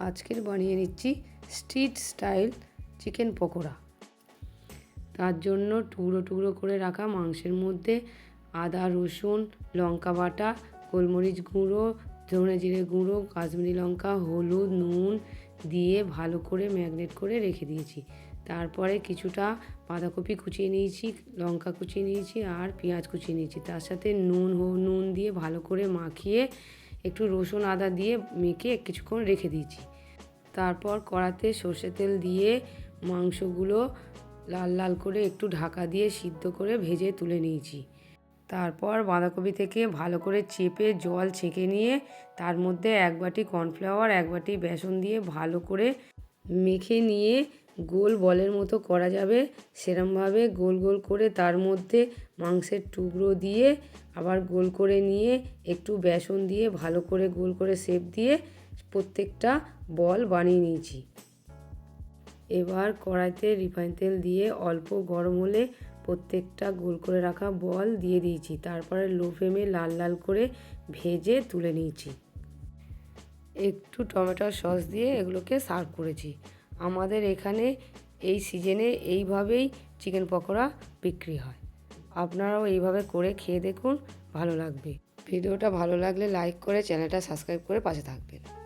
আজকের বানিয়ে নিচ্ছি স্ট্রিট স্টাইল চিকেন পকোড়া। তার জন্য টুকরো টুকরো করে রাখা মাংসের মধ্যে আদা, রসুন, লঙ্কা বাটা, গোলমরিচ গুঁড়ো, ধনে জিরে গুঁড়ো, কাশ্মীরি লঙ্কা, হলুদ, নুন দিয়ে ভালো করে ম্যাগনেট করে রেখে দিয়েছি। তারপরে কিছুটা বাঁধাকপি কুচিয়ে নিয়েছি, লঙ্কা কুচিয়ে নিয়েছি আর পেঁয়াজ কুচিয়ে নিয়েছি। তার সাথে নুন হো নুন দিয়ে ভালো করে মাখিয়ে একটু রসুন আদা দিয়ে মেখে কিছুক্ষণ রেখে দিয়েছি। তারপর কড়াতে সর্ষে তেল দিয়ে মাংসগুলো লাল লাল করে একটু ঢাকা দিয়ে সিদ্ধ করে ভেজে তুলে নিয়েছি। তারপর বাঁধাকপি থেকে ভালো করে চেপে জল ছেঁকে নিয়ে তার মধ্যে এক বাটি কর্নফ্লাওয়ার, এক বাটি বেসন দিয়ে ভালো করে মেখে নিয়ে গোল বলের মতো করা যাবে। সেরমভাবে গোল গোল করে তার মধ্যে মাংসের টুকরো দিয়ে আবার গোল করে নিয়ে একটু বেসন দিয়ে ভালো করে গোল করে শেপ দিয়ে প্রত্যেকটা বল বানিয়ে নিয়েছি। এবার কড়াইতে রিফাইন তেল দিয়ে অল্প গরম হলে প্রত্যেকটা গোল করে রাখা বল দিয়ে দিয়েছি। তারপরে লো ফ্লেমে লাল লাল করে ভেজে তুলে নিয়েছি। একটু টমেটোর সস দিয়ে এগুলোকে সার্ভ করেছি। আমাদের এখানে এই সিজনে এইভাবেই চিকেন পকোড়া বিক্রি হয়। আপনারাও এইভাবে করে খেয়ে দেখুন, ভালো লাগবে। ভিডিওটা ভালো লাগলে লাইক করে চ্যানেলটা সাবস্ক্রাইব করে পাশে থাকবেন।